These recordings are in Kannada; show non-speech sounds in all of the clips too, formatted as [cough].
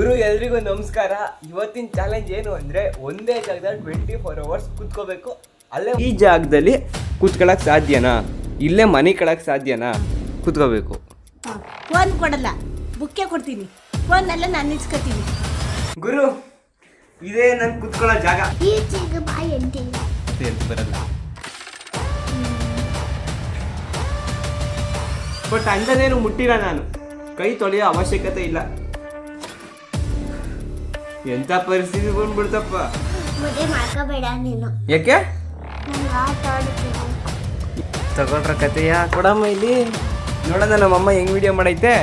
ಗುರು ಎಲ್ರಿಗೂ ನಮಸ್ಕಾರ. ಇವತ್ತಿನ ಚಾಲೆಂಜ್ ಏನು ಅಂದ್ರೆ ಒಂದೇ ಜಾಗದಲ್ಲಿ ಟ್ವೆಂಟಿ ಫೋರ್ ಅವರ್ಸ್ ಕೂತ್ಕೋಬೇಕು. ಅಲ್ಲೇ ಈ ಜಾಗದಲ್ಲಿ ಕೂತ್ಕೊಳ್ಳೋಕೆ ಸಾಧ್ಯನಾ? ಇಲ್ಲೇ ಮನೆ ಕಳಕ್ ಸಾಧ್ಯನಾ? ಕೂತ್ಕೋಬೇಕು. ಫೋನ್ ಕೊಡಲ್ಲ. ಬುಕ್ಕೆ ಕೊಡ್ತೀನಿ. ಫೋನೆಲ್ಲ ನಾನು ಇಸ್ಕೊತೀನಿ ಗುರು ಇದೇ ನನ್ ಕೂತ್ಕೊಳ್ಳೋ ಜಾಗ. ಈಚೆಗೆ ಬಾಯಿ ಬರಲ್ಲ. ಬಟ್ ಅಂಡನೇನು ಮುಟ್ಟಿಲ್ಲ ನಾನು. ಕೈ ತೊಳೆಯೋ ಅವಶ್ಯಕತೆ ಇಲ್ಲ. ಎಂತ ಪರಿಸ್ಥಿತಿ ಬಂದ್ಬಿಡ್ತಪ್ಪ? ಮದುವೆ ಮಾಡ್ಕೋಬೇಡ ನೀನು. ಯಾಕೆ? ನಂಗೆ ಆಟ ಆಡ್ತೀನಿ. ತಗೊಂಡ್ರ ಕತೆಯ? ಕೊಡಮ್ಮ ಇಲ್ಲಿ. ನೋಡೋಣ ನಮ್ಮಮ್ಮ ಹೆಂಗ್ ವಿಡಿಯೋ ಮಾಡೈತೆ.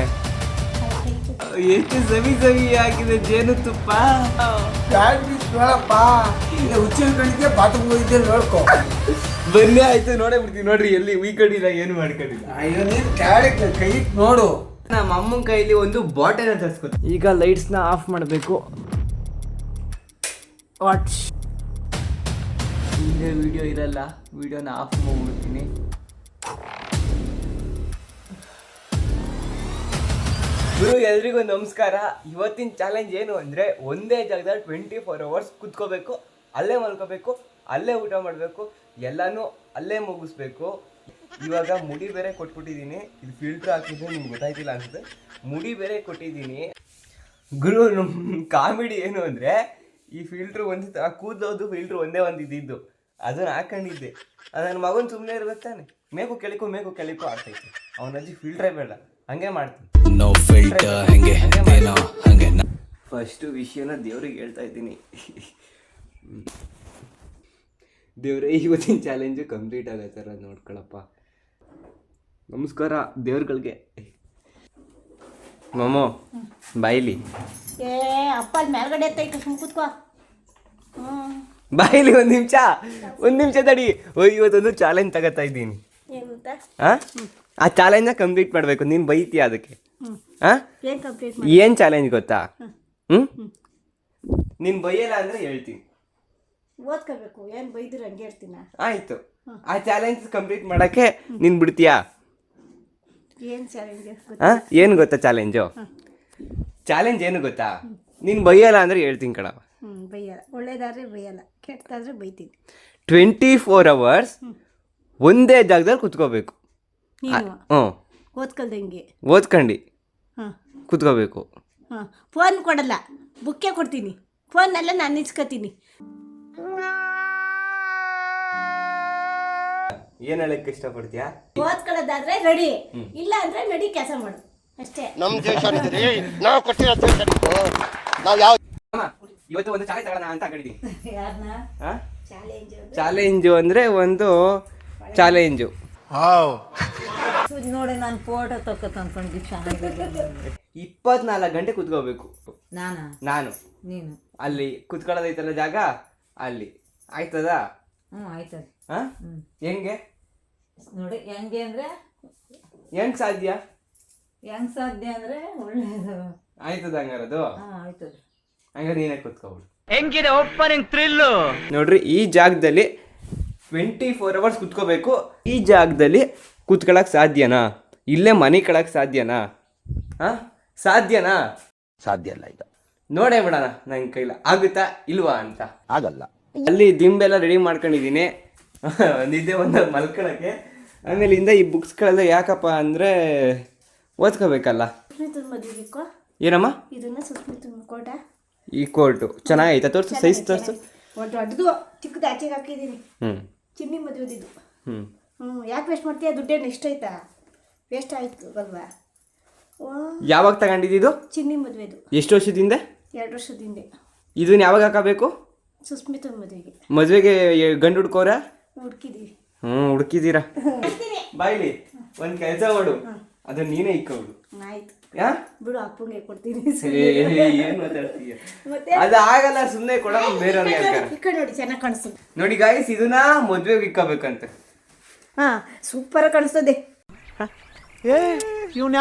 ಎಷ್ಟು ಸವಿ ಸವಿ ಆಗಿದೆ ಜೇನು ತುಪ್ಪ. ನೋಡಪ್ಪ? ಈಗ ಬಾತ್ರೂಮ್ ಹೋಗಿದ್ದೆ ನೋಡ್ಕೊ. ಬನ್ನಿ ಆಯ್ತು ನೋಡೇ ಬಿಡ್ತೀವಿ ನೋಡ್ರಿ ಎಲ್ಲಿ ಉಯ್ಕೊಂಡಿಲ್ಲ ಏನು ಮಾಡ್ಕೊಂಡಿಲ್ಲ ಅಯ್ಯೋ ನೀನು ಕ್ಯಾರೆಟ್ ಕೈ ನೋಡು. ನಮ್ಮ ಅಮ್ಮನ ಕೈಲಿ ಒಂದು ಬಾಟಲ್ ತರಿಸ್ಕೊತ ಈಗ ಲೈಟ್ಸ್ನ ಆಫ್ ಮಾಡಬೇಕು. ವಾಟ್ಸ್ ಹಿಂದೆ ವಿಡಿಯೋ ಇರಲ್ಲ. ವಿಡಿಯೋನ ಆಫ್ ಮಾಡ್ಬಿಡ್ತೀನಿ. ಗುರು, ಎಲ್ರಿಗೂ ನಮಸ್ಕಾರ. ಇವತ್ತಿನ ಚಾಲೆಂಜ್ ಏನು ಅಂದರೆ ಒಂದೇ ಜಾಗದಲ್ಲಿ ಟ್ವೆಂಟಿ ಫೋರ್ ಅವರ್ಸ್ ಕುತ್ಕೋಬೇಕು, ಅಲ್ಲೇ ಮಲ್ಕೋಬೇಕು, ಅಲ್ಲೇ ಊಟ ಮಾಡಬೇಕು, ಎಲ್ಲನೂ ಅಲ್ಲೇ ಮುಗಿಸ್ಬೇಕು. ಇವಾಗ ಮುಡಿ ಬೇರೆ ಕೊಟ್ಬಿಟ್ಟಿದ್ದೀನಿ. ಇದು ಫಿಲ್ಟ್ರ್ ಹಾಕಿದ್ರೆ ನಿಮ್ಗೆ ಗೊತ್ತಾಯ್ತಿಲ್ಲ ಅನ್ಸುತ್ತೆ. ಮುಡಿ ಬೇರೆ ಕೊಟ್ಟಿದ್ದೀನಿ. ಗುರು ನಮ್ಮ ಕಾಮಿಡಿ ಏನು ಅಂದರೆ ಈ ಫಿಲ್ಟ್ರ್ ಆ ಕೂದಲೋದು ಫಿಲ್ಟ್ರ್ ಒಂದೇ ಒಂದು ಇದ್ದಿದ್ದು. ಅದನ್ನ ಹಾಕೊಂಡಿದ್ದೆ. ಅದು ನನ್ನ ಮಗನ ಸುಮ್ಮನೆ ಇರ್ಬೇಕು ತಾನೆ. ಮೇಕು ಕೆಳಿಕೋ ಮೇಕು ಕೆಳಿಕೋ ಆಗ್ತೈತೆ. ಅವನ ಅಜ್ಜಿ ಫಿಲ್ಟ್ರೇ ಬೇಡ. ಹಂಗೆ ಮಾಡ್ತೀನಿ. ಫಸ್ಟು ವಿಷಯನ ದೇವ್ರಿಗೆ ಹೇಳ್ತಾ ಇದ್ದೀನಿ. ದೇವ್ರೆ ಇವತ್ತಿನ ಚಾಲೆಂಜು ಕಂಪ್ಲೀಟ್ ಆಗೋ ಥರ ನೋಡ್ಕೊಳಪ್ಪ. ನಮಸ್ಕಾರ ದೇವ್ರುಗಳಿಗೆ. ಮಮ್ಮೋ ಬಾಯಿಲಿ. ಏ ಅಪ್ಪ ಅಲ್ಲಿ ಮೇಲ್ಗಡೆ ಎತ್ತೈತೆ ಸುಮ್ ಕೂತ್ಕೋ. ಬಾಯಿಲಿ ಒಂದು ನಿಮಿಷ. ಒಂದು ನಿಮಿಷ ತಡಿ. ಓ ಇವತ್ತೊಂದು ಚಾಲೆಂಜ್ ತಗೋತಾ ಇದ್ದೀನಿ. ಆ? ಚಾಲೆಂಜ್ನ ಕಂಪ್ಲೀಟ್ ಮಾಡಬೇಕು. ನೀನು ಬೈತೀಯ ಅದಕ್ಕೆ? ಹಾಂ ಏನು ಚಾಲೆಂಜ್ ಗೊತ್ತಾ? ಹ್ಞೂ ನೀನು ಬೈಯಲ್ಲ ಅಂದರೆ ಹೇಳ್ತೀನಿ. ಓದ್ಕೋಬೇಕು. ಏನು ಬೈದ್ರೆ ಹಂಗೆ ಹೇಳ್ತೀನಿ? ಆಯ್ತು. ಆ ಚಾಲೆಂಜ್ ಕಂಪ್ಲೀಟ್ ಮಾಡಕ್ಕೆ ನೀನು ಬಿಡ್ತೀಯಾ? ಏನು ಚಾಲೆಂಜ್ ಆ? ಏನು ಗೊತ್ತಾ ಚಾಲೆಂಜು ಚಾಲೆಂಜ್ ಏನು ಗೊತ್ತಾ? ನೀನು ಬೈಯಲ್ಲ ಅಂದ್ರೆ ಹೇಳ್ತೀನಿ ಕಣ ಬೈಯಲ್ಲ. ಒಳ್ಳೇದಾದ್ರೆ ಬೈಯಲ್ಲ. ಕೆಟ್ಟದಾದ್ರೆ ಬೈತೀನಿ. ಟ್ವೆಂಟಿ ಫೋರ್ ಅವರ್ಸ್ ಒಂದೇ ಜಾಗದಲ್ಲಿ ಕುತ್ಕೋಬೇಕು. ಹ್ಞೂ ಓದ್ಕೊಳ್ದಂಗೆ? ಓದ್ಕಂಡು. ಹಾಂ. ಕುತ್ಕೋಬೇಕು. ಹಾಂ. ಫೋನ್ ಕೊಡಲ್ಲ. ಬುಕ್ಕೆ ಕೊಡ್ತೀನಿ. ಫೋನಲ್ಲೇ ನಾನು ಇಸ್ಕೊತೀನಿ ಏನು ಹೇಳಕ್ ಇಷ್ಟಪಡ್ತೀಯಾ? ಓದ್ಕೊಳ್ಳೋದಾದ್ರೆ ರೆಡಿ ಇಲ್ಲ ಅಂದ್ರೆ ನಡಿ ಕೆಲಸ ಮಾಡು. ಅಷ್ಟೇ. ನಮ್ ದೇಶ ರೀ ನಾವು ಕೊಟ್ಟಿರೋ ದೇಶ. ನಾವ್ ಯಾವ ಇವತ್ತು ಒಂದು ಚಾಲೆಂಜ್ ತಗೋಣ ಅಂತ ಕಡಿದೀನಿ ಚಾಲೆಂಜ್ ಚಾಲೆಂಜು ಅಂದ್ರೆ ಒಂದು ಚಾಲೆಂಜು. ನೋಡಿ ನಾನು ಫೋಟೋ ತಕ್ಕತ್ ಅನ್ಕೊಂಡಿ ಇಪ್ಪತ್ನಾಲ್ಕು ಗಂಟೆ ಕುತ್ಕೋಬೇಕು. ನಾನು? ನಾನು. ನೀನು? ಅಲ್ಲಿ ಕುತ್ಕೊಳ್ಳೋದೈತಲ್ಲ ಜಾಗ ಅಲ್ಲಿ. ಆಯ್ತದ? ಹ್ಞೂ ಆಯ್ತದೆ. ಹೆಂಗೆ? ನೋಡಿ ಹೆಂಗೆ ಅಂದರೆ ಹೆಂಗ್ ಸಾಧ್ಯ? ಹೆಂಗ್ ಸಾಧ್ಯ ಅಂದ್ರೆ ಒಳ್ಳೇದು. ಆಯ್ತದ ಹಂಗಾರದು? ಆಯ್ತದ ಹಂಗಾರೆ ನೀನೇ ಕುತ್ಕೊಬಿಡು. ಹೆಂಗಿದೆ ಓಪನಿಂಗ್ ಥ್ರಿಲ್ಲು ನೋಡ್ರಿ ಈ ಜಾಗದಲ್ಲಿ ಟ್ವೆಂಟಿ ಫೋರ್ ಅವರ್ಸ್ ಕುತ್ಕೋಬೇಕು. ಈ ಜಾಗದಲ್ಲಿ ಕುತ್ಕೊಳಕ್ ಸಾಧ್ಯನಾ? ಇಲ್ಲೇ ಮನೆ ಕಳಕ್ ಸಾಧ್ಯನಾ? ಹಾ? ಸಾಧ್ಯನಾ? ಸಾಧ್ಯ ಇಲ್ಲ ಇದು ನೋಡೇ ಬಿಡೋಣ ನನ್ನ ಕೈಲ. ಆಗುತ್ತಾ ಇಲ್ವಾ ಅಂತ? ಆಗಲ್ಲ. ಅಲ್ಲಿ ದಿಂಬೆಲ್ಲ ರೆಡಿ ಮಾಡ್ಕೊಂಡಿದ್ದೀನಿ. [laughs] ಒಂದಿದ್ದೆ ಒಂದು ಮಲ್ಕೊಳಕ್ಕೆ. ಆಮೇಲೆ ಇಂದ ಈ ಬುಕ್ಸ್ಗಳೆಲ್ಲ ಯಾಕಪ್ಪ ಅಂದರೆ ಓದ್ಕೋಬೇಕಲ್ಲ. ಏನಮ್ಮ? ಇದನ್ನ ಸುಸ್ಮಿತನ ಕೋಟ. ಈ ಕೋರ್ಟು ಚೆನ್ನಾಗೈತೆ? ತೋರಿಸು ಸೈಜ್ ತೋರಿಸು. ಚಿಕ್ಕದು ಆಚೆಗೆ ಹಾಕಿದ್ದೀನಿ. ಹ್ಞೂ ಚಿನ್ನಿ ಮದುವೆದಿದ್ದು. ಹ್ಞೂ ಹ್ಞೂ ಯಾಕೆ ವೇಸ್ಟ್ ಮಾಡ್ತೀಯ? ದುಡ್ಡೇನು ಎಷ್ಟು ಆಯ್ತಾ ವೇಸ್ಟ್ ಆಯ್ತು ಬಲ್ವಾ ಯಾವಾಗ ತಗೊಂಡಿದ್ದು ಚಿನ್ನಿ ಮದುವೆದು. ಎಷ್ಟು ವರ್ಷದಿಂದ? ಎರಡು ವರ್ಷದ ಹಿಂದೆ ಇದನ್ನ ಯಾವಾಗ ಹಾಕಬೇಕು? ಸುಸ್ಮಿತನ ಮದುವೆಗೆ. ಮದುವೆಗೆ ಗಂಡು ಹುಡ್ಕೋರ ಹುಡ್ಕಿದೀವಿ. ಹ್ಞೂ ಹುಡುಕಿದ್ದೀರಾ ಬಾಯ್ಲಿ ಒಂದು ಕೆಲಸ ಮಾಡು. ಅದನ್ನ ನೀನೇ ಇಕ್ಕವಳು ಆಯ್ತು. ಯಾ? ಬಿಡು ಅಪ್ಪಂಗೆ ಕೊಡ್ತೀನಿ. ಏನು ಮಾತಾಡ್ತೀಯ? ಅದು ಆಗಲ್ಲ ಸುಮ್ಮನೆ ಕೊಡೋ ಬೇರೆಯವ್ರಿಗೆ ಹೇಳ್ತಾರೆ ಈ ಕಡೆ ನೋಡಿ ಚೆನ್ನಾಗಿ ಕಾಣಿಸ್ತದೆ ನೋಡಿ ಗಾಯ್ಸ್ ಇದನ್ನ ಮದ್ವೆಗೆ ಇಕ್ಕಬೇಕಂತೆ ಹಾ ಸೂಪರ್ ಕಾಣಿಸ್ತದೆ. ಇವ್ರು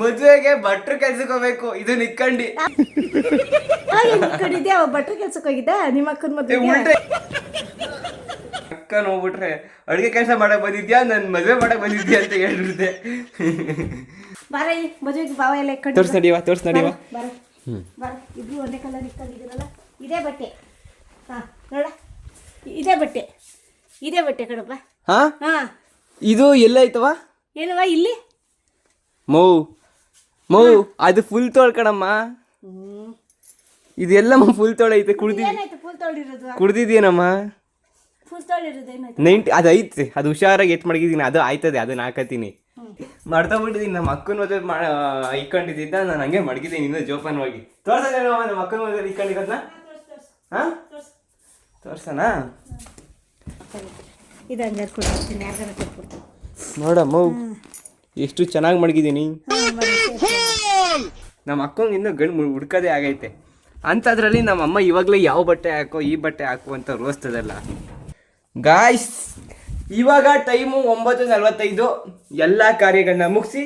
ಮದ್ವೆಗೆ ಭಟ್ರು ಕೆಲ್ಸಕ್ಕೆ ಹೋಗ್ಬೇಕು. ಇದು ನಿಕ್ಕಂಡಿ. ಕಡಿದ್ದೆ ಅವ ಭಟ್ರ ಕೆಲ್ಸಕ್ಕೆ ಹೋಗಿದ್ದ ನಿಮ್ಮ ಅಕ್ಕನ ಮದುವೆ ಅಕ್ಕನ ಹೋಗ್ಬಿಟ್ರೆ ಅಕ್ಕ ನೋಡ್ಬಿಟ್ರೆ ಅಡುಗೆ ಕೆಲಸ ಮಾಡಕ್ ಬಂದಿದ್ಯಾ? ನನ್ ಮದ್ವೆ ಮಾಡಕ್ ಬಂದಿದ್ಯಾ ಅಂತ ಹೇಳ್ಬಿಡ್ತೆ ಬಾರ ಮದುವೆಗೆ ಬಾವ ಎಲ್ಲ ಕಡೆ ತೋರ್ಸ್ ನಡಿವಾ ತೋರ್ಸ್ ನಡಿವಾ ಬರ. ಬರ ಇಬ್ರು ಒಂದೇ ಕಲರ್ ಇಟ್ಕೊಂಡಿದ್ದೀರಲ್ಲ? ಇದೇ ಬಟ್ಟೆ. ಹಾಂ ನೋಡ ಇದೇ ಬಟ್ಟೆ. ಇದೇ ಬಟ್ಟೆ ಕಣಪ್ಪ. ಹಾ? ಹಾ. ಇದು ಎಲ್ಲ ಐತವಾ ಏನವ ಇಲ್ಲಿ? ಮೌ ಮೌ ಅದು ಫುಲ್ ತೊಳ್ಕಣಮ್ಮ ಇದೆಲ್ಲಮ್ಮ ಫುಲ್ ತೊಳೈತೆ ಕುಡ್ದಿ ಏನಾಯ್ತು ಫುಲ್ ತೊಳಿರೋದು ಕುಡ್ದಿದ್ಯೇನಮ್ಮ ನೈಂಟಿ ಅದು ಐತೆ ಅದು ಹುಷಾರಾಗಿ ಎತ್ ಮಡಗಿದ್ದೀನಿ ಅದು ಆಯ್ತದೆ ಅದನ್ನ ಹಾಕತೀನಿ ಮಾಡ್ಕೊಂಬಿಟ್ಟಿದ್ದೀನಿ ನಮ್ಮ ಅಕ್ಕನ ಮದುವೆ ಇಕ್ಕೊಂಡಿದ್ದ ನಾನು ಹಂಗೆ ಮಡಗಿದ್ದೀನಿ ಇನ್ನೂ ಜೋಪಾನವಾಗಿ. ಹೋಗಿ ನಮ್ಮ ಅಕ್ಕನ ಮದುವೆ ಇಕ್ಕೊಂಡಿರೋದನ್ನ ಹಾಂ? ತೋರ್ಸಣ ಇದು ಹಂಗಾರೆ ಕೊಡ್ತೀನಿ ನೋಡಮ್ಮ ಎಷ್ಟು ಚೆನ್ನಾಗಿ ಮಡಗಿದ್ದೀನಿ ನಮ್ಮ ಅಕ್ಕಂಗೆ ಇನ್ನೂ ಗಂಡು ಹುಡ್ಕೋದೇ ಆಗೈತೆ. ಅಂಥದ್ರಲ್ಲಿ ನಮ್ಮ ಅಮ್ಮ ಇವಾಗಲೇ ಯಾವ ಬಟ್ಟೆ ಹಾಕೋ ಈ ಬಟ್ಟೆ ಹಾಕು ಅಂತ ರೋಸ್ತದಲ್ಲ. ಗಾಯ್ಸ್ ಇವಾಗ ಟೈಮು ಒಂಬತ್ತು ನಲವತ್ತೈದು. ಎಲ್ಲ ಕಾರ್ಯಗಳನ್ನ ಮುಗಿಸಿ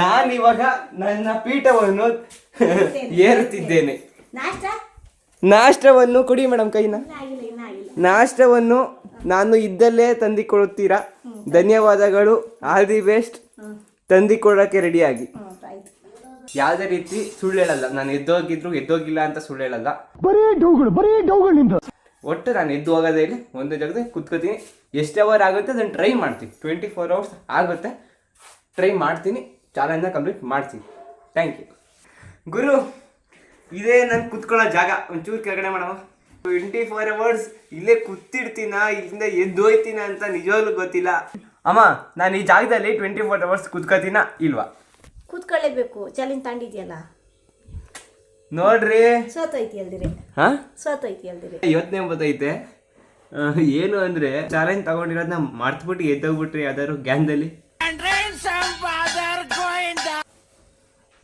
ನಾನು ಇವಾಗ ನನ್ನ ಪೀಠವನ್ನು ಏರುತ್ತಿದ್ದೇನೆ. ನಾಷ್ಟ? ನಾಷ್ಟವನ್ನು ಕೊಡಿ ಮೇಡಮ್ ಕೈನ. ನಾಷ್ಟವನ್ನು ನಾನು ಇದ್ದಲ್ಲೇ ತಂದಿಕೊಡುತ್ತೀರಾ ಧನ್ಯವಾದಗಳು. ಆಲ್ ದಿ ಬೆಸ್ಟ್ ತಂದಿಕೊಡೋಕ್ಕೆ ರೆಡಿಯಾಗಿ. ಯಾವುದೇ ರೀತಿ ಸುಳ್ಳು ಹೇಳಲ್ಲ. ನಾನು ಎದ್ದೋಗಿದ್ರು ಎದ್ದೋಗಿಲ್ಲ ಅಂತ ಸುಳ್ಳು ಹೇಳಲ್ಲ. ಒಟ್ಟು ನಾನು ಎದ್ದು ಹೋಗೋದೇ ಇಲ್ಲಿ ಒಂದು ಜಾಗದಲ್ಲಿ ಕುತ್ಕೋತೀನಿ. ಎಷ್ಟು ಅವರ್ ಆಗುತ್ತೆ ಅದನ್ನು ಟ್ರೈ ಮಾಡ್ತೀನಿ. ಟ್ವೆಂಟಿ ಫೋರ್ ಅವರ್ಸ್ ಆಗುತ್ತೆ. ಟ್ರೈ ಮಾಡ್ತೀನಿ. ಚಾಲೆಂಜ್ನ ಕಂಪ್ಲೀಟ್ ಮಾಡ್ತೀನಿ. ಥ್ಯಾಂಕ್ ಯು ಗುರು ಇದೇ ನಾನು ಕುತ್ಕೊಳ್ಳೋ ಜಾಗ. ಒಂಚೂರು ಕೆಳಗಡೆ ಮಾಡವ ಟ್ವೆಂಟಿ ಫೋರ್ ಅವರ್ಸ್ ಇಲ್ಲೇ ಕೂತಿರ್ತೀನ ಇಲ್ಲಿಂದ ಎದ್ದು ಹೋಯ್ತೀನ ಅಂತ ನಿಜವಾಗ್ಲೂ ಗೊತ್ತಿಲ್ಲ. ಅಮ್ಮ ನಾನು ಈ ಜಾಗದಲ್ಲಿ ಟ್ವೆಂಟಿ ಫೋರ್ ಅವರ್ಸ್ ಕುತ್ಕೋತೀನ ಇಲ್ವಾ? ಕೂತ್ಕೊಳ್ಳೇಬೇಕು. ಚಾಲೆಂಜ್ ತಾಂಡಿದ್ಯಲ್ಲ? ನೋಡ್ರಿ. ಸೋತೈತಿ ಅಲ್ದಿರಿ. ಹಾ? ಸೋತೈತಿ ಅಲ್ದಿರಿ. ಯೋಚನೆ ಬರ್ತೈತೆ ಆ, ಏನು ಅಂದ್ರೆ ಚಾಲೆಂಜ್ ತಗೊಂಡಿರೋದನ್ನ ಮರ್ತ್ಬಿಟ್ಟು ಎದ್ದೋಗ್ಬಿಟ್ರಿ ಯಾವ್ದಾದ್ರು ಗ್ಯಾಂಗ್ದಲ್ಲಿ.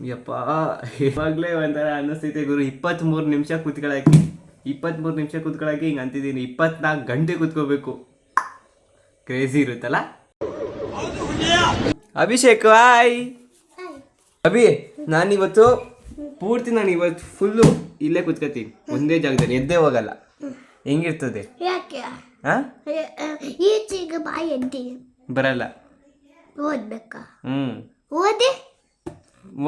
ಯಪ್ಪ ಇವಾಗ್ಲೇ ಒಂಥರ ಅನ್ನಿಸ್ತೈತೆ ಗುರು. ಇಪ್ಪತ್ತ್ಮೂರು ನಿಮಿಷ ಕೂತ್ಕೊಳಕ್ಕೆ ಇಪ್ಪತ್ತ್ಮೂರು ನಿಮಿಷ ಕೂತ್ಕೊಳ್ಳೋಕೆ ಹಿಂಗೆ ಅಂತಿದ್ದೀನಿ. ಇಪ್ಪತ್ನಾಲ್ಕು ಗಂಟೆ ಕೂತ್ಕೋಬೇಕು. ಕ್ರೇಜಿ ಇರುತ್ತಲ್ಲ? ಅಭಿಷೇಕ್ ಹಾಯ್ ಅಭಿ ನಾನಿವತ್ತು ಪೂರ್ತಿ ನಾನು ಇವತ್ತು ಫುಲ್ಲು ಇಲ್ಲೇ ಕುತ್ಕೋತೀನಿ. ಒಂದೇ ಜಾಗದಲ್ಲಿ ಎದ್ದೇ ಹೋಗಲ್ಲ. ಹೆಂಗಿರ್ತದೆ? ಯಾಕೆ? ಹಾ ಈಚೆಗೆ ಬಾಯಿ ಬರಲ್ಲ. ಓದ್ಬೇಕಾ? ಹ್ಞೂ ಓದಿ?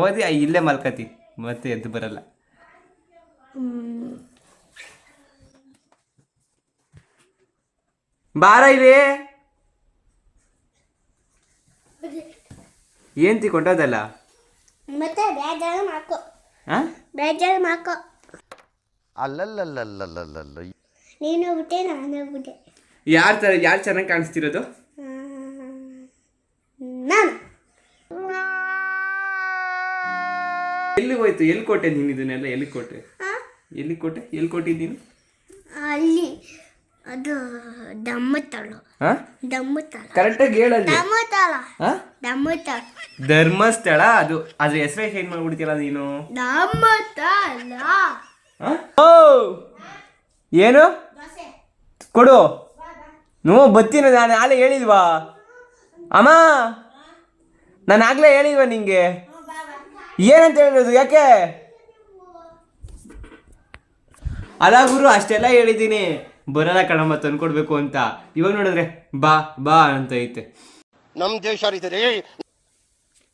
ಓದಿ ಇಲ್ಲೇ ಮಲ್ಕತಿ. ಮತ್ತೆ ಎದ್ದು ಬರಲ್ಲ. ಬಾರ ಇಲ್ಲಿ. ಏನ್ ತಿಕೊಂಡದಲ್ಲ ಮತ್ತೆ ಬೇಜಾರು ಮಾಡ್ಕೋ. ಹಾ ಬೇಜಾರು ಮಾಡ್ಕೋ. ಅಲ್ಲಲ್ಲಲ್ಲಲ್ಲಲ್ಲಲ್ಲ ನೀನು ಬಿಟ್ಟೆ ನಾನು ಹೋಗ್ಬಿಟ್ಟೆ ಯಾರು ತರ ಯಾರು ಚೆನ್ನಾಗಿ ಕಾಣಿಸ್ತಿರೋದು? ನಾನು. ಎಲ್ಲಿ ಹೋಯ್ತು? ಎಲ್ಲಿ ಕೊಟ್ಟೆ ನೀನು ಇದನ್ನೆಲ್ಲ? ಎಲ್ಲಿ ಕೊಟ್ಟೆ? ಎಲ್ಲಿ ಕೊಟ್ಟೆ? ಎಲ್ಲಿ ಕೊಟ್ಟಿದ್ದೀನಿ ಅಲ್ಲಿ. ಅದು ದಮ್ಮತ್ತಳ ಹಾಂ? ದಮ್ಮತ್ತಳ ಕರೆಕ್ಟಾಗಿ ಹೇಳಲ್ಲಿ. ದಮ್ಮತ್ತಳ ಹಾ? ಧರ್ಮಸ್ಥಳ ಅದು. ಅದ್ರ ಹೆಸರೇ ಏನ್ ಮಾಡ್ಬಿಡ್ತೀಯಲ್ಲ ನೀನು? ದಮ್ಮತ್ತಳ ಹ? ಓ! ಏನು? ಕೊಡು. ನೋ ಬತ್ತೀನಿ ನಾನು. ಆಗಲೇ ಹೇಳಿಲ್ವಾ? ಅಮ್ಮ! ನಾನು ಆಗಲೇ ಹೇಳಿಲ್ವಾ ನಿಂಗೆ? ಏನಂತ ಹೇಳಿರೋದು ಯಾಕೆ? ಅಲ್ಲ ಗುರು ಅಷ್ಟೆಲ್ಲ ಹೇಳಿದ್ದೀನಿ. ಬರಲ್ಲ ಕಣಮ್ಮ ತಂದ್ಕೊಡ್ಬೇಕು ಅಂತ. ಇವಾಗ ನೋಡಿದ್ರೆ ಬಾ ಬಾ ಅಂತ ಐತೆ. ನಮ್ಮ ದೇಶ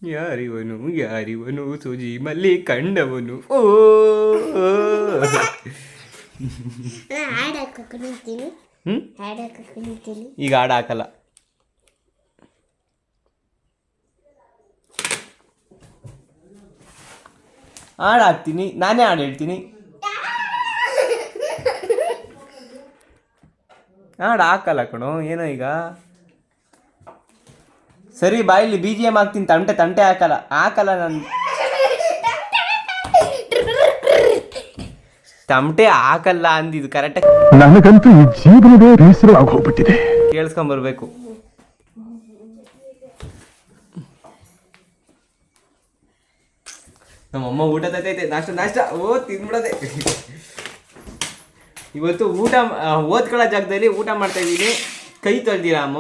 ಯಾರಿವನು ಯಾರಿವನು ಸುಜಿ ಮಲ್ಲಿ ಕಂಡವನು ಓ ಹ್ಮ್? ಈಗ ಹಾಡು ಹಾಕಲ್ಲ. ಹಾಡು ಹಾಕ್ತೀನಿ ನಾನೇ ಹಾಡು ಹೇಳ್ತೀನಿ. ಹಾಡು ಹಾಕಲ್ಲ ಕಣೋ ಏನೋ ಈಗ. ಸರಿ ಬಾಯಲ್ಲಿ ಬಿ ಜಿ ಎಂ ಹಾಕ್ತೀನಿ ತಂಟೆ ತಂಟೆ ಹಾಕಲ್ಲ. ಹಾಕಲ್ಲ ನಾನು. ತಮಟೆ ಹಾಕಲ್ಲ ಅಂದಿದ್ದು ಕರೆಕ್ಟಾಗಿ ನನಗಂತೂ ಈ ಜೀವನವೇ ಆಗಿ ಹೋಗ್ಬಿಟ್ಟಿದೆ ಕೇಳಿಸ್ಕೊಂಬರ್ಬೇಕು. ನಮ್ಮಮ್ಮ ಊಟ ತತ್ತೈತೆ ನಾಷ್ಟ ನಾಷ್ಟ. ಓ ತಿನ್ಬಿಡದೆ. ಇವತ್ತು ಊಟ ಓದ್ಕೊಳ್ಳೋ ಜಾಗದಲ್ಲಿ ಊಟ ಮಾಡ್ತಾ ಇದ್ದೀನಿ. ಕೈ ತೊಳ್ದಿರಾ ಅಮ್ಮ?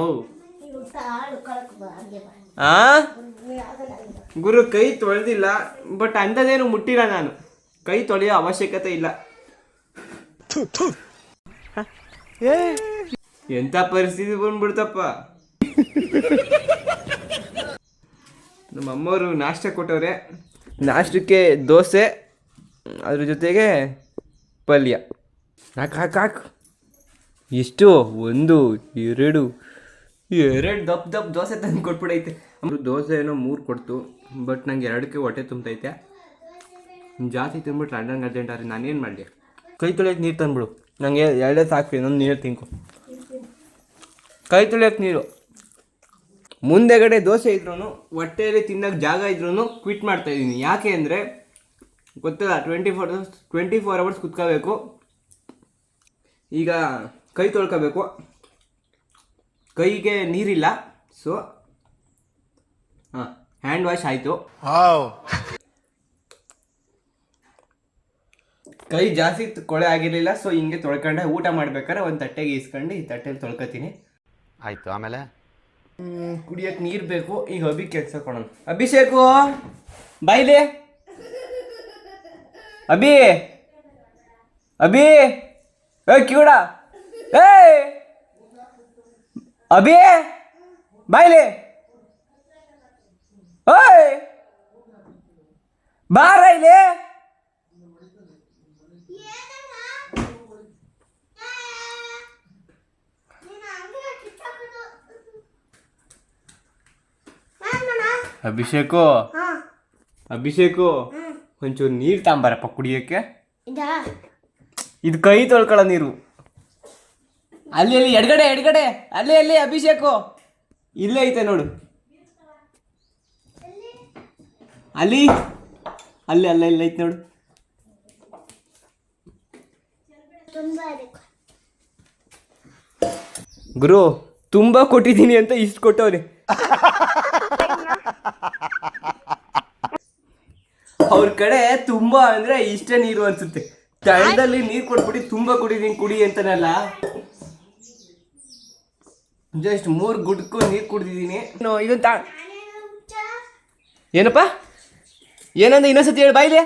ಆ? ಗುರು, ಕೈ ತೊಳೆದಿಲ್ಲ, ಬಟ್ ಅಂಥದ್ದೇನು ಮುಟ್ಟಿಲ್ಲ ನಾನು. ಕೈ ತೊಳೆಯೋ ಅವಶ್ಯಕತೆ ಇಲ್ಲ. ಎಂಥ ಪರಿಸ್ಥಿತಿ ಬಂದ್ಬಿಡ್ತಪ್ಪ? ನಮ್ಮ ಅಮ್ಮವರು ನಾಷ್ಟ ಕೊಟ್ಟವ್ರೆ. ನಾಷ್ಟಕ್ಕೆ ದೋಸೆ, ಅದ್ರ ಜೊತೆಗೆ ಪಲ್ಯ. ಹಾಕು ಹಾಕ್ ಹಾಕ್ ಎಷ್ಟು ಒಂದು ಎರಡು. ಎರಡು ದಪ್ಪ ದಪ್ಪ ದೋಸೆ ತಂದು ಕೊಟ್ಬಿಡೈತೆ. ಅವರು ದೋಸೆ ಏನೋ ಮೂರು ಕೊಡ್ತು ಬಟ್ ನಂಗೆ ಎರಡಕ್ಕೆ ಹೊಟ್ಟೆ ತುಂಬ್ತೈತೆ. ಜಾಸ್ತಿ ತಿಂದ್ಬಿಟ್ರೆ ಅಡ್ಡಂಗೆ ಅರ್ಜೆಂಟ್ ಆದ್ರೆ ನಾನೇನು ಮಾಡಲಿ? ಕೈ ತೊಳೆಯೋಕೆ ನೀರು ತಂದ್ಬಿಡು. ನನಗೆ ಎರಡೇ ಸಾಕು ಇನ್ನೊಂದು ನೀರು ತಿನ್ಕೊ. ಕೈ ತೊಳೆಯೋಕೆ ನೀರು. ಮುಂದೆಗಡೆ ದೋಸೆ ಇದ್ರೂ ಹೊಟ್ಟೆಯಲ್ಲಿ ತಿನ್ನೋಕೆ ಜಾಗ ಇದ್ರೂ ಕ್ವಿಟ್ ಮಾಡ್ತಾ ಇದ್ದೀನಿ ಯಾಕೆ ಅಂದರೆ ಗೊತ್ತಿಲ್ಲ twenty four twenty four hours ಕುತ್ಕೋಬೇಕು. ಈಗ ಕೈ ತೊಳ್ಕೋಬೇಕು. ಕೈಗೆ ನೀರಿಲ್ಲ. ಸೊ ಹಾಂ ಹ್ಯಾಂಡ್ ವಾಶ್ ಆಯಿತು. ಕೈ ಜಾಸ್ತಿ ಕೊಳೆ ಆಗಿರಲಿಲ್ಲ ಸೊ ಹಿಂಗೆ ತೊಳ್ಕೊಂಡೆ ಊಟ ಮಾಡ್ಬೇಕಾದ್ರೆ ಒಂದು ತಟ್ಟೆಗೆ ಇಸ್ಕೊಂಡು ಈ ತಟ್ಟೆಲಿ ತೊಳ್ಕೊತೀನಿ. ಆಯ್ತು ಆಮೇಲೆ? ಕುಡಿಯೋಕೆ ನೀರು ಬೇಕು. ಈಗ ಅಭಿ ಕೆಲಸ ಕೊಡೋಣ. ಅಭಿಷೇಕು ಬಾಯ್ಲೆ. ಅಭಿ. ಅಭಿ. ಏ ಕಿವುಡ ಏ ಅಭಿ ಬಾಯ್ಲೆ ಓಯ್ ಬಾರ ಇಲ್ಲಿ ಅಭಿಷೇಕು ಅಭಿಷೇಕು ಒಂಚೂರು ನೀರು ತಾಂಬಾರಪ್ಪ ಕುಡಿಯೋಕ್ಕೆ ಇದಾ ಕೈ ತೊಳ್ಕೊಳ ನೀರು. ಅಲ್ಲಿ ಅಲ್ಲಿ ಎಡಗಡೆ ಎಡಗಡೆ. ಅಲ್ಲಿ ಅಲ್ಲಿ ಅಭಿಷೇಕು. ಇಲ್ಲೇ ಐತೆ ನೋಡು. ಅಲ್ಲಿ ಅಲ್ಲಿ ಅಲ್ಲ ಇಲ್ಲ ಐತೆ ನೋಡು. ಗುರು ತುಂಬಾ ಕೊಟ್ಟಿದ್ದೀನಿ ಅಂತ ಇಷ್ಟು ಕೊಟ್ಟವ್ರೆ. ಅವ್ರ ಕಡೆ ತುಂಬಾ ಅಂದ್ರೆ ಇಷ್ಟೇ ನೀರು ಅನ್ಸುತ್ತೆ. ತಂಡದಲ್ಲಿ ನೀರು ಕೊಟ್ಬಿಟ್ಟು ತುಂಬಾ ಕುಡಿದೀನಿ ಕುಡಿ ಅಂತಾನಲ್ಲ. ಜಸ್ಟ್ ಮೂರ್ ಗುಡ್ಕು ನೀರು ಕುಡ್ದಿದ್ದೀನಿ ಇದನ್ ತಾ ಏನಪ್ಪ? ಏನಂದ ಇನ್ನೊಂದ್ಸತಿ ಹೇಳಿ ಬಾಯ್ಲೆ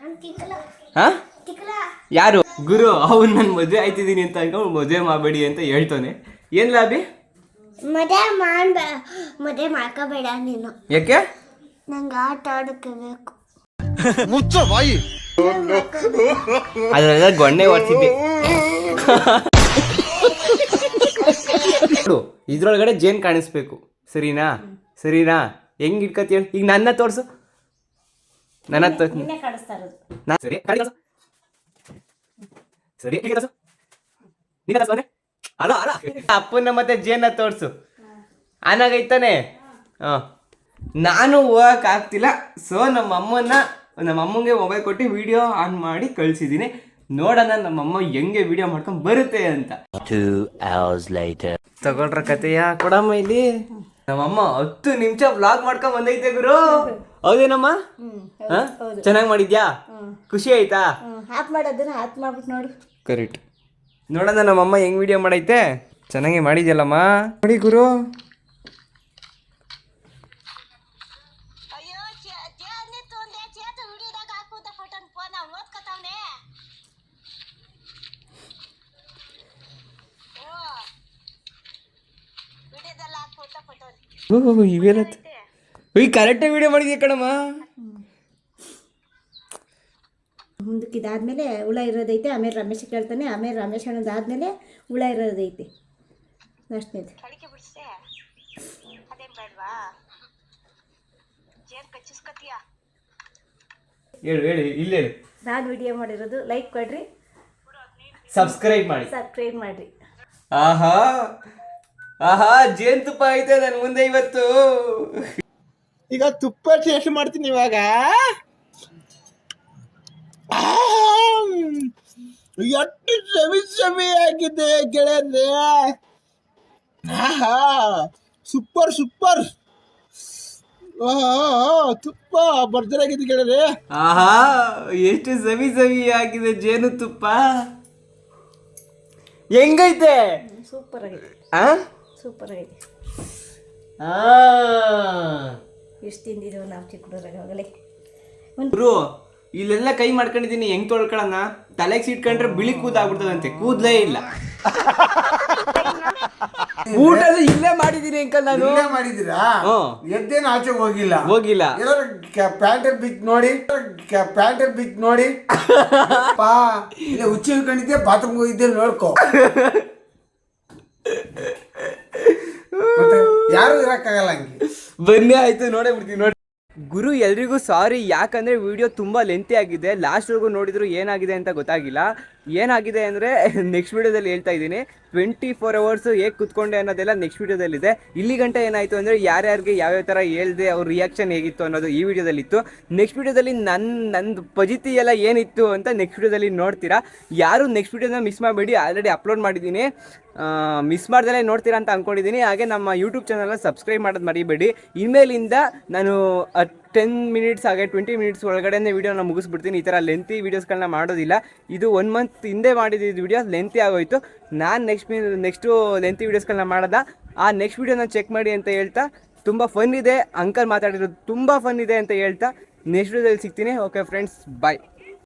ನಾನು ತಿಕ್ಕಲ ಹಾ? ತಿಕ್ಕಲ ಯಾರು? ಗುರು ಅವ್ನು ನಾನು ಮದುವೆ ಆಯ್ತಿದ್ದೀನಿ ಅಂತ ಅನ್ಕೊಂಡು ಮದುವೆ ಮಾಡಬೇಡಿ ಅಂತ ಹೇಳ್ತಾನೆ. ಏನ್ ಲಾಭಿ? ಮದುವೆ ಮಾಡ್ಬ ಮದುವೆ ಮಾಡ್ಕೋಬೇಡ ನೀನು. ಯಾಕೆ? ನಂಗೆ ಆಟ ಆಡಕ್ಕೆ ಬೇಕು. ಮುಚ್ಚ ಬಾಯಿ. ಅದರೆಲ್ಲ ಗೊಣ್ಣೆ ಓಡ್ತಿದ್ದೆ. ನೋಡು ಇದ್ರೊಳಗಡೆ ಜೇನ್ ಕಾಣಿಸ್ಬೇಕು. ಸರಿನಾ? ಸರಿನಾ? ಹೆಂಗ್ ಇಟ್ಕತಿ ಹೇಳಿ ಈಗ ನನ್ನ ತೋರ್ಸು. ನನ್ನ ನಾ- ಸರಿ. ಸರಿ? ಅಲ್ಲ ಅಲ್ಲ ಅಪ್ಪನ ಮತ್ತೆ ಜೇನ ತೋರ್ಸು. ಅನಾಗೈತಾನೆ ಹ. ನಾನು ಹೋಗಕ್ ಆಗ್ತಿಲ್ಲ ಸೊ ನಮ್ಮ ಅಮ್ಮನ ನಮ್ಮ ಅಮ್ಮಂಗೆ ಮೊಬೈಲ್ ಕೊಟ್ಟು ವಿಡಿಯೋ ಆನ್ ಮಾಡಿ ಕಳ್ಸಿದೀನಿ. ನೋಡೋಣ ನಮ್ಮಮ್ಮ ಹೆಂಗೆ ವಿಡಿಯೋ ಮಾಡ್ಕೊಂಡ್ ಬರುತ್ತೆ ಅಂತ. ತಗೊಳ್ರ ಕತೆಯ ಕೊಡಮ್ಮ ಇಲ್ಲಿ. ನಮ್ಮಮ್ಮ ಹತ್ತು ನಿಮಿಷ ಬ್ಲಾಗ್ ಮಾಡ್ಕೊಂಡ್ ಬಂದೈತೆ ಗುರು. ಹೌದೇನಮ್ಮ? ಚೆನ್ನಾಗಿ ಚೆನ್ನಾಗ್ ಮಾಡಿದ್ಯಾ? ಖುಷಿ ಆಯ್ತಾ? ಮಾಡೋದನ್ನ ಮಾಡ್ಬಿಟ್ಟು ನೋಡು. ಕರೆಕ್ಟ್. ನೋಡೋಣ ನಮ್ಮಮ್ಮ ಹೆಂಗ್ ವಿಡಿಯೋ ಮಾಡೈತೆ. ಚೆನ್ನಾಗಿ ಮಾಡಿದ್ಯಲ್ಲಮ್ಮ? ನೋಡಿ ಗುರು ಅಯ್ಯೋ ದೇವ್ರನ್ನೇ ತೊಂದೆ ಚೇತ ವಿಡಿಯೋದಾಗ ಹಾಕುವಂತ ಫೋಟೋನ್ ಫೋನ್ ಅವ್ನು ಓದ್ಕೊತಾವನೆ ವಿಡಿಯೋದಲ್ಲಿ ಹಾಕುವಂತ ಫೋಟೋನ್ ಓ ಇವೆಲ್ಲ ಈ ಕರೆಕ್ಟಾಗಿ ವಿಡಿಯೋ ಮಾಡಿದ್ಯಾ ಕಣಮ್ಮ? ಮುಂದಕ್ಕೆ ಇದಾದ್ಮೇಲೆ ಹುಳ ಇರೋದೈತೆ ಆಮೇಲೆ ರಮೇಶ್ ಕೇಳ್ತಾನೆ ಆಮೇಲೆ ರಮೇಶ್ ಅನ್ನೋದಾದ್ಮೇಲೆ ಹುಳ ಇರೋದೈತೆ. ಕಚ್ಚಿಸ್ಕೊತೀಯ? ಹೇಳು ಹೇಳಿ ಇಲ್ಲಿ ಹೇಳಿ. ನಾನು ವಿಡಿಯೋ ಮಾಡಿರೋದು ಲೈಕ್ ಕೊಡ್ರಿ. ಸಬ್ಸ್ಕ್ರೈಬ್ ಮಾಡಿ. ಸಬ್ಸ್ಕ್ರೈಬ್ ಮಾಡಿರಿ. ಆಹಾ! ಆಹಾ ಜೇನುತುಪ್ಪ ಐತೆ ನನ್ ಮುಂದೆ ಇವತ್ತು. ಈಗ ತುಪ್ಪ ಟೇಸ್ಟ್ ಮಾಡ್ತೀನಿ ಇವಾಗ. ಎಷ್ಟು ಸವಿ ಸವಿ ಆಗಿದೆ ಗೆಳೆಯರೆ. ಆಹಾ ಸೂಪರ್ ಸೂಪರ್ ತುಪ್ಪ ಭರ್ಜರಾಗಿದೆ ಗೆಳೆಯರೆ. ಆಹಾ ಎಷ್ಟು ಸವಿ ಸವಿ ಆಗಿದೆ ಜೇನುತುಪ್ಪ ಹೆಂಗೈತೆ? ಸೂಪರ್ ಆಗಿದೆ. ಆ? ಸೂಪರ್ ಆಗಿದೆ. ಆ. ಎಷ್ಟು ತಿಂದಿದ್ದೀವಿ ನಾವು ಚಿಕ್ಕ ಒಂದು ಗುರು ಇಲ್ಲೆಲ್ಲ ಕೈ ಮಾಡ್ಕೊಂಡಿದ್ದೀನಿ. ಹೆಂಗ್ ತೊಳ್ಕೊಳ್ಳೋಣ ತಲೆಗೆ ಸಿಟ್ಕೊಂಡ್ರೆ ಬಿಳಿ ಕೂದಾಗ್ಬಿಡ್ತದಂತೆ ಕೂದ್ಲೇ ಇಲ್ಲ. ಊಟ ಇಲ್ಲೇ ಮಾಡಿದೀನಿ ಅಂಕಲ್ ನಾನು. ಇಲ್ಲೇ ಮಾಡಿದ್ದೀರಾ? ಹ್ಮ್. ಎದ್ದೇನು ಆಚೆ ಹೋಗಿಲ್ಲ. ಹೋಗಿಲ್ಲ. ಪ್ಯಾಂಟೆ ಪ್ಯಾಂಟ್ ಬಿತ್ ನೋಡಿ ಪ್ಯಾಂಟ್ ಬಿತ್ ನೋಡಿ. [laughs] ಪಾ ಇಲ್ಲ ಹುಚ್ಚಿ ಹಿಡ್ಕೊಂಡಿದ್ದೆ ಬಾತ್ರೂಮ್ ಹೋಗಿದ್ದೆ ನೋಡ್ಕೊ ಮತ್ತೆ ಯಾರು ಬನ್ನಿ, ಆಯ್ತು, ನೋಡೇ ಬಿಡ್ತೀನಿ, ನೋಡಿ. ಗುರು, ಎಲ್ರಿಗೂ ಸಾರಿ ಯಾಕಂದ್ರೆ ವಿಡಿಯೋ ತುಂಬಾ ಲೆಂತಿ ಆಗಿದೆ. ಲಾಸ್ಟ್ವರೆಗೂ ನೋಡಿದ್ರು ಏನಾಗಿದೆ ಅಂತ ಗೊತ್ತಾಗಿಲ್ಲ. ಏನಾಗಿದೆ ಅಂದರೆ ನೆಕ್ಸ್ಟ್ [laughs] ವೀಡಿಯೋದಲ್ಲಿ ಹೇಳ್ತಾ ಇದ್ದೀನಿ. ಟ್ವೆಂಟಿ ಫೋರ್ ಅವರ್ಸ್ ಹೇಗೆ ಕುತ್ಕೊಂಡೆ ಅನ್ನೋದೆಲ್ಲ ನೆಕ್ಸ್ಟ್ ವಿಡಿಯೋದಲ್ಲಿದೆ. ಇಲ್ಲಿ ಗಂಟೆ ಏನಾಯಿತು ಅಂದರೆ ಯಾರ್ಯಾರಿಗೆ ಯಾವ್ಯಾವ ಥರ ಹೇಳ್ದೆ ಅವ್ರ ರಿಯಾಕ್ಷನ್ ಹೇಗಿತ್ತು ಅನ್ನೋದು ಈ ವಿಡಿಯೋದಲ್ಲಿತ್ತು. ನೆಕ್ಸ್ಟ್ ವೀಡಿಯೋದಲ್ಲಿ ನನ್ನ ನಂದು ಪಜಿತಿ ಎಲ್ಲ ಏನಿತ್ತು ಅಂತ ನೆಕ್ಸ್ಟ್ ವೀಡಿಯೋದಲ್ಲಿ ನೋಡ್ತೀರಾ. ಯಾರು ನೆಕ್ಸ್ಟ್ ವೀಡಿಯೋನ ಮಿಸ್ ಮಾಡಬೇಡಿ ಆಲ್ರೆಡಿ ಅಪ್ಲೋಡ್ ಮಾಡಿದ್ದೀನಿ. ಮಿಸ್ ಮಾಡ್ದಲೇ ನೋಡ್ತೀರಾ ಅಂತ ಅಂದ್ಕೊಂಡಿದ್ದೀನಿ ಹಾಗೆ ನಮ್ಮ ಯೂಟ್ಯೂಬ್ ಚಾನಲ್ನ ಸಬ್ಸ್ಕ್ರೈಬ್ ಮಾಡೋದು ಮರಿಬೇಡಿ. ಇಮೇಲಿಂದ ನಾನು ಟೆನ್ ಮಿನಿಟ್ಸ್ ಹಾಗೆ ಟ್ವೆಂಟಿ ಮಿನಿಟ್ಸ್ ಒಳಗಡೆನೇ ವೀಡಿಯೋನ ಮುಗಿಸ್ಬಿಡ್ತೀನಿ. ಈ ಥರ ಲೆಂತಿ ವೀಡಿಯೋಸ್ಗಳನ್ನ ಮಾಡೋದಿಲ್ಲ. ಇದು ಒನ್ ಮಂತ್ ಹಿಂದೆ ಮಾಡಿದ್ದು ವೀಡಿಯೋಸ್ ಲೆಂತಿ ಆಗೋಯ್ತು. ನಾನು ನೆಕ್ಸ್ಟ್ ನೆಕ್ಸ್ಟು ಲೆಂತಿ ವೀಡಿಯೋಸ್ಗಳನ್ನ ಮಾಡೋದ. ಆ ನೆಕ್ಸ್ಟ್ ವೀಡಿಯೋನ ಚೆಕ್ ಮಾಡಿ ಅಂತ ಹೇಳ್ತಾ, ತುಂಬ ಫನ್ ಇದೆ. ಅಂಕಲ್ ಮಾತಾಡಿರೋದು ತುಂಬ ಫನ್ ಇದೆ ಅಂತ ಹೇಳ್ತಾ ನೆಕ್ಸ್ಟ್ ವೀಡಿಯೋದಲ್ಲಿ ಸಿಗ್ತೀನಿ. Okay friends bye